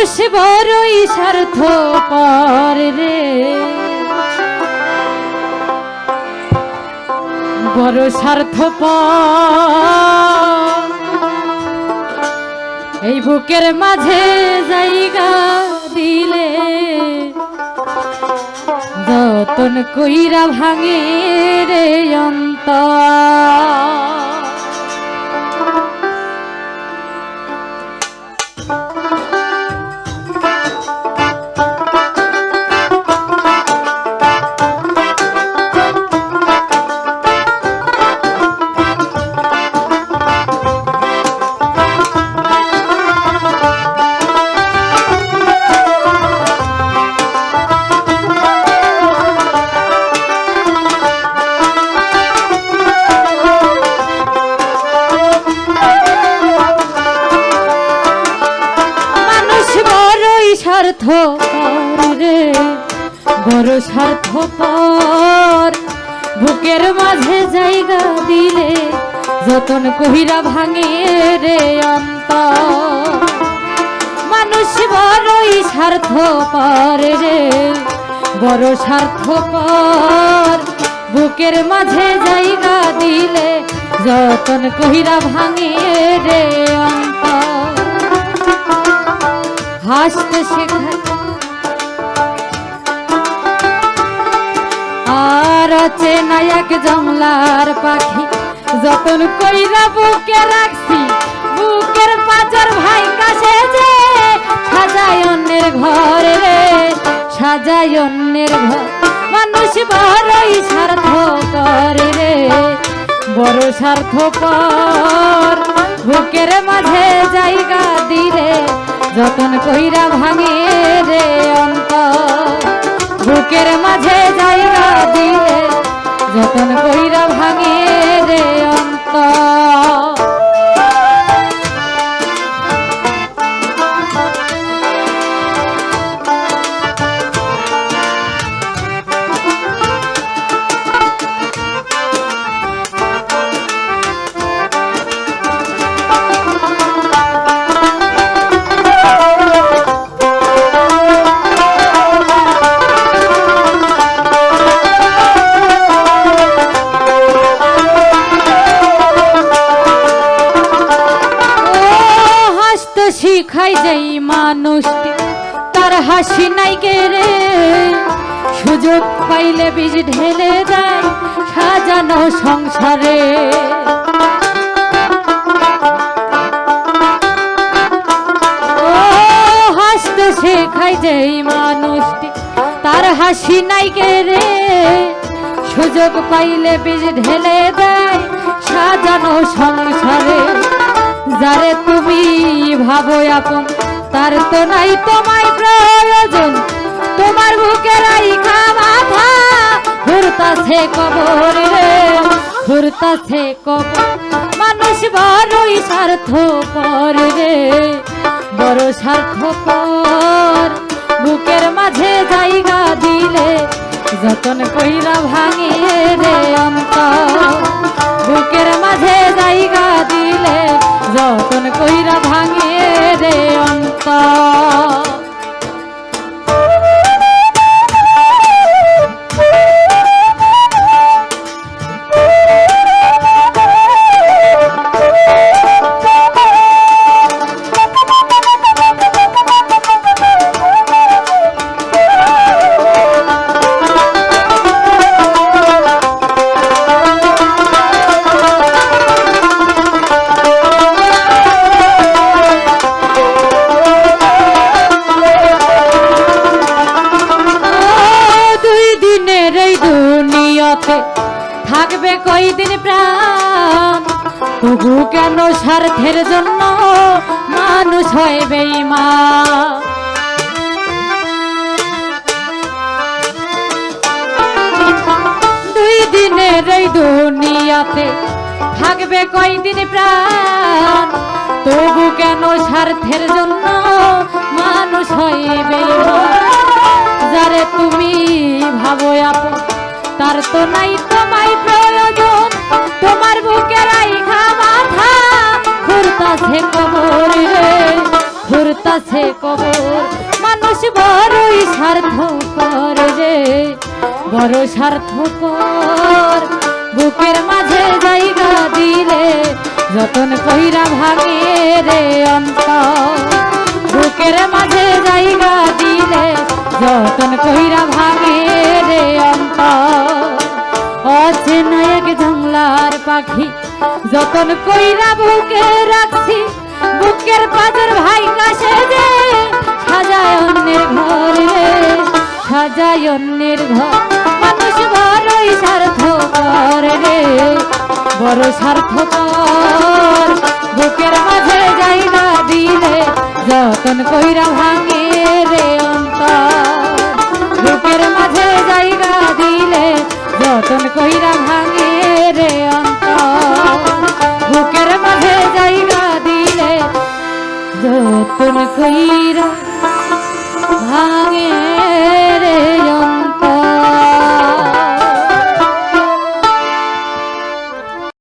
মানুষ বড়ই স্বার্থ পর রে। বড় স্বার্থ এই বুকের মাঝে জায়গা দিলে যতন কইরা ভাঙে রে অন্তর। বড়ই স্বার্থ রে, বড় স্বার্থ পর। বুকের মাঝে জায়গা দিলে যতন কহিরা ভাঙে রে অন্ত মানুষ বড়ই স্বার্থ পর রে, বড় স্বার্থ পর। বুকের মাঝে জায়গা দিলে যতন কহিরা ভাঙে রে অন্ত হাসতে আর আছে নায়ক জমলার পাখি, যতন কইরা বুকে রাখছি, বুকের পাচার ভাই কাছে যে সাজায় অন্যের ঘর রে, সাজায় অন্যের ঘর। মানুষ বড়ই স্বার্থ করে রে, বড় স্বার্থ পর বুকের মাঝে জায়গা দিলে যতন কইরা ভাঙে রে অন্ত বুকের মাঝে জায়গা দিয়ে যতন কইরা ভাঙে রে শিখাই যেই মানুষটি, তার হাসি নাই কে রে? সুযোগ পাইলে বীজ ঢেলে দেয়, সাজানো সংসারে। মানুষটি, তার হাসি নাই রে? সুযোগ পাইলে বীজ ঢেলে দেয়, সাজানো সংসারে। যারে তুমি ভাবো আপন, তার তো নাই তোমায় প্রয়োজন। তোমার বুকে রাইখা মাথা, ঘুরতাছে কবর রে। ঘুরতাছে কবর, মানুষ বড়ই স্বার্থ পর রে। বড় স্বার্থ পর বুকের মাঝে জায়গা দিলে যতন কইরা ভাঙে রে বুকের মাঝে জায়গা দিলে যতন কইরা ভাঙে রে থাকবে কয়দিন প্রাণ? তবু কেন স্বার্থের জন্য মানুষ হয় বেইমা দুই দিনের এই দুনিয়াতে থাকবে কয়দিন প্রাণ? তবু কেন স্বার্থের জন্য মানুষ হয় বেইমা যারে তুমি ভাবো আপন, তার তো নাই বুকে ঘুরতাছে কবর কবর মানুষ বড়ই স্বার্থ করে রে। বড় স্বার্থ কর বুকের মাঝে জায়গা দিলে যতন কইরা ভাঙে রে অন্তর। বুকের মাঝে জায়গা দিলে যতন কইরা ভাঙে রে অন্তর। অচেনা এক জংলার পাখি, যতন কইরা বুকে রাখছি বুকের পাজর ভাই কাছে যে মানুষ বড়ই স্বার্থ রে, বড় স্বার্থ বুকের মাঝে জায়গা দিলে, যতন কইরা ভাঙে যতন কইরা ভাঙে